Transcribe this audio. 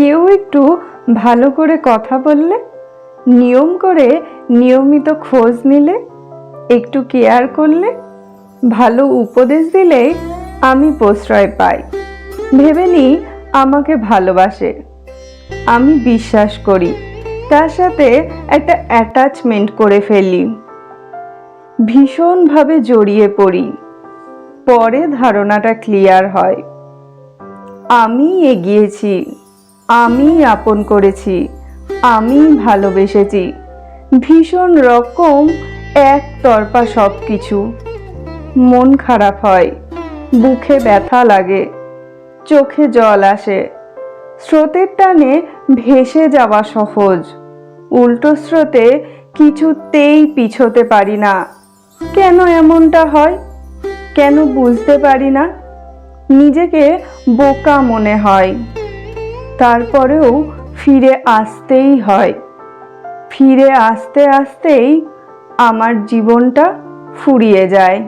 কেউ একটু ভালো করে কথা বললে? নিয়ম করে নিয়মিত খোঁজ নিলে? একটু কেয়ার করলে? ভালো উপদেশ দিলে আমি প্রশ্রয় পাই। ভেবে নিই আমাকে ভালোবাসে। আমি বিশ্বাস করি, তার সাথে একটা অ্যাটাচমেন্ট করে ফেলি। ভীষণভাবে জড়িয়ে পড়ি। পরে ধারণাটা ক্লিয়ার হয়। আমি এগিয়েছি। আমি আপন করেছি আমি ভালোবেসেছি। ভীষণ রকম একতরফা সব কিছু মন খারাপ হয়, বুকে ব্যথা লাগে, চোখে জল আসে। স্রোতের টানে ভেসে যাওয়া সহজ। উল্টো স্রোতে কিছুতেই পিছোতে পারি না। কেন এমনটা হয়? কেন বুঝতে পারি না? নিজেকে বোকা মনে হয়। তারপরেও ফিরে আসতেই হয়। ফিরে আসতে আসতেই আমার জীবনটা ফুরিয়ে যায়।